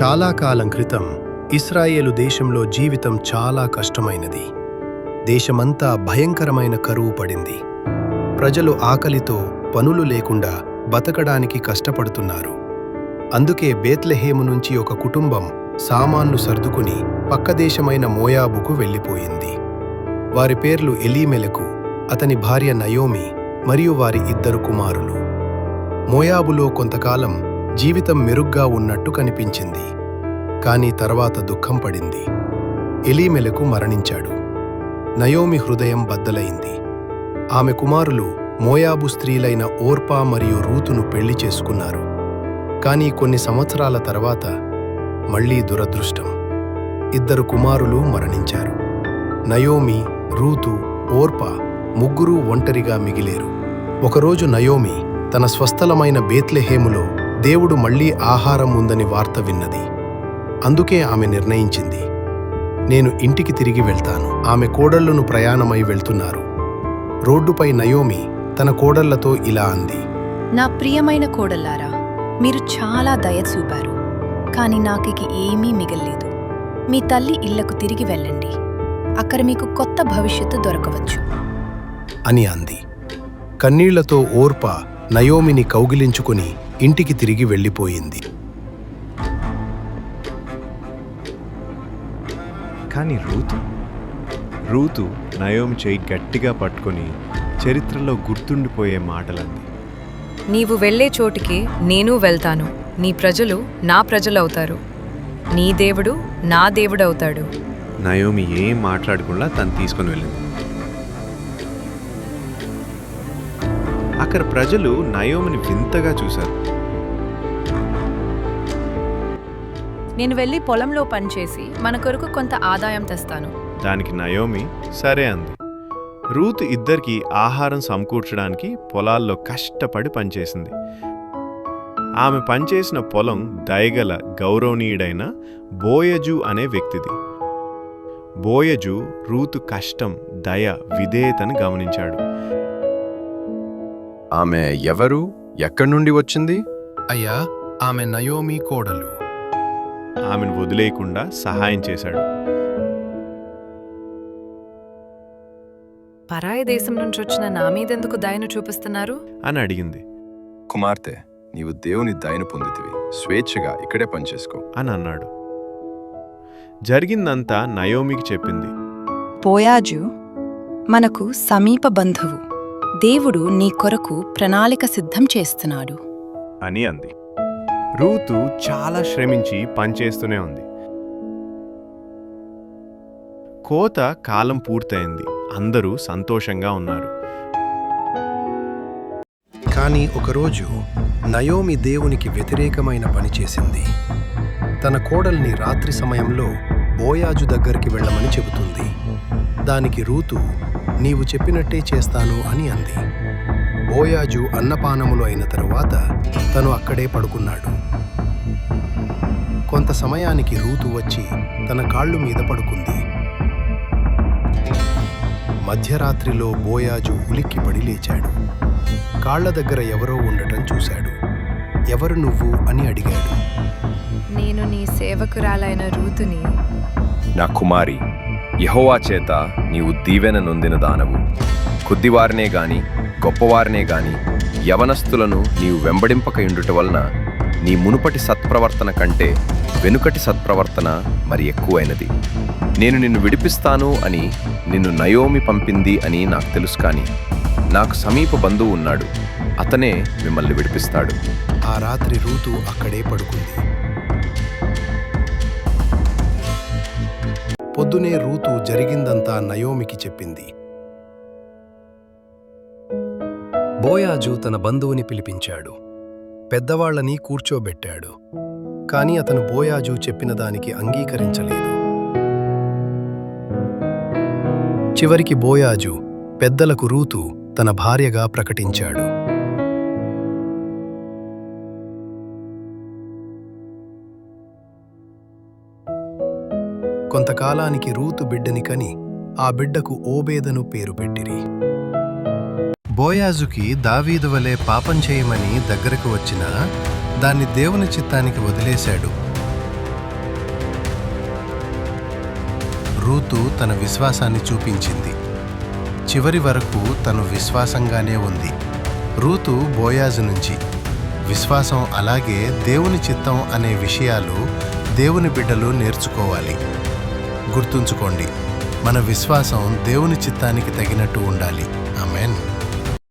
చాలా కాలం క్రితం ఇస్రాయేలు దేశంలో జీవితం చాలా కష్టమైనది. దేశమంతా భయంకరమైన కరువు పడింది. ప్రజలు ఆకలితో పనులు లేకుండా బతకడానికి కష్టపడుతున్నారు. అందుకే బేత్లెహేము నుంచి ఒక కుటుంబం సామాన్లు సర్దుకుని పక్కదేశమైన మోయాబుకు వెళ్ళిపోయింది. వారి పేర్లు ఎలీమెలకు అతని భార్య నయోమి మరియు వారి ఇద్దరు కుమారులు. మోయాబులో కొంతకాలం జీవితం మెరుగ్గా ఉన్నట్టు కనిపించింది. కాని తర్వాత దుఃఖం పడింది. ఎలీమెలకు మరణించాడు. నయోమి హృదయం బద్దలైంది. ఆమె కుమారులు మోయాబు స్త్రీలైన ఓర్పా మరియు రూతును పెళ్ళి చేసుకున్నారు. కానీ కొన్ని సంవత్సరాల తర్వాత మళ్ళీ దురదృష్టం. ఇద్దరు కుమారులు మరణించారు. నయోమి రూతు ఓర్పా ముగ్గురూ ఒంటరిగా మిగిలేరు. ఒకరోజు నయోమి తన స్వస్థలమైన బేత్లెహేములో దేవుడు మళ్ళీ ఆహారం ఉందని వార్త విన్నది. అందుకే ఆమె నిర్ణయించింది. నేను ఇంటికి తిరిగి వెళ్తాను. ఆమె కోడళ్ళను ప్రయాణమై వెళ్తున్నారు. రోడ్డుపై నయోమి తన కోడళ్ళతో ఇలా అంది. నా ప్రియమైన కోడల్లారా మీరు చాలా దయ చూపారు. కాని నాకిక ఏమీ మిగల్లేదు. మీ తల్లి ఇళ్ళకు తిరిగి వెళ్ళండి. అక్కడ మీకు కొత్త భవిష్యత్తు దొరకవచ్చు. అని అంది. కన్నీళ్ళతో ఓర్ప నయోమిని కౌగిలించుకుని ఇంటికి తిరిగి వెళ్ళిపోయింది. కానీ రూతు రూతు నయోమి చేయి గట్టిగా పట్టుకొని చరిత్రలో గుర్తుండిపోయే మాటలంది. నీవు వెళ్ళే చోటికి నేను వెళ్తాను. నీ ప్రజలు నా ప్రజలవుతారు. నీ దేవుడు నా దేవుడవుతాడు. నయోమి ఏం మాట్లాడకుండా తను తీసుకొని వెళ్ళింది. అక్కడ ప్రజలు నయోమిని వింతగా చూశారు. నేను వెళ్ళి పొలంలో పనిచేసి మన కొరకు కొంత ఆదాయం తెస్తాను. దానికి నయోమి సరే అంది. రూత్ ఇద్దరికి ఆహారం సమకూర్చడానికి పొలాల్లో కష్టపడి పనిచేసింది ఆమె పనిచేసిన పొలం దయగల గౌరవనీయుడైన బోయజు అనే వ్యక్తిది. బోయజు రూతు కష్టం దయ విధేయతను గమనించాడు. ఆమె ఎవరు? ఎక్కడి నుండి వచ్చింది? అయ్యా ఆమె నయోమి కోడలు. ఆమెను వదిలేయకుండా సహాయం చేశాడు. పరాయి దేశం నుంచి వచ్చిన నా మీదెందుకు దయను చూపిస్తున్నారు? అని అడిగింది. కుమార్తె నీవు దేవుని దయను పొందితివి. స్వేచ్ఛగా ఇక్కడే పనిచేసుకో. అని అన్నాడు. జరిగిందంతా నయోమికి చెప్పింది. పోయాజు మనకు సమీప బంధువు. దేవుడు నీ కొరకు ప్రణాళిక సిద్ధం చేస్తున్నాడు. అని అంది. రూతు చాలా శ్రమించి పనిచేస్తూనే ఉంది. కోత కాలం పూర్తయింది. అందరూ సంతోషంగా ఉన్నారు. కాని ఒకరోజు నయోమి దేవునికి వ్యతిరేకమైన పని చేసింది. తన కోడల్ని రాత్రి సమయంలో బోయాజు దగ్గరికి వెళ్ళమని చెబుతుంది. దానికి రూతు నీవు చెప్పినట్టే చేస్తాను అని అంది. బోయాజు అన్నపానములు అయిన తరువాత తను అక్కడే పడుకున్నాడు. కొంత సమయానికి రూతు వచ్చి తన కాళ్ళు మీద పడుకుంది. మధ్యరాత్రిలో బోయాజు ఉలిక్కిపడి లేచాడు. కాళ్ళ దగ్గర ఎవరో ఉండటం చూశాడు. ఎవరు నువ్వు? అని అడిగాడు. నేను నీ సేవకురాలైన రూతుని. నా కుమారి యహోవా చేత నీవు దీవెన నొందిన దానవు. కొద్దివారినే గాని గొప్పవారినే గాని యవనస్తులను నీవు వెంబడింపకయుండుట వలన నీ మునుపటి సత్ప్రవర్తన కంటే వెనుకటి సత్ప్రవర్తన మరి ఎక్కువైనది. నేను నిన్ను విడిపిస్తాను అని నిన్ను నయోమి పంపింది అని నాకు తెలుసు కానీ నాకు సమీప బంధువు ఉన్నాడు. అతనే మిమ్మల్ని విడిపిస్తాడు. ఆ రాత్రి రూతు అక్కడే పడుకుంది. పొద్దునే రూతు జరిగిందంతా నయోమికి చెప్పింది. బోయాజు తన బంధువుని పిలిపించాడు. పెద్దవాళ్ళని కూర్చోబెట్టాడు. కాని అతను బోయాజు చెప్పిన దానికి అంగీకరించలేదు. చివరికి బోయాజు పెద్దలకు రూతు తన భార్యగా ప్రకటించాడు. కొంతకాలానికి రూతు బిడ్డని కని ఆ బిడ్డకు ఓబేదను పేరు పెట్టిరి. బోయాజుకి దావీదు వలె పాపం చేయమని దగ్గరకు వచ్చినా దాన్ని దేవుని చిత్తానికి వదిలేశాడు. రూతు తన విశ్వాసాన్ని చూపించింది. చివరి వరకు తను విశ్వాసంగానే ఉంది. రూతు బోయాజు నుంచి విశ్వాసం అలాగే దేవుని చిత్తం అనే విషయాలు దేవుని బిడ్డలు నేర్చుకోవాలి. గుర్తుంచుకోండి. మన విశ్వాసం దేవుని చిత్తానికి తగినట్టు ఉండాలి. ఆమెన్.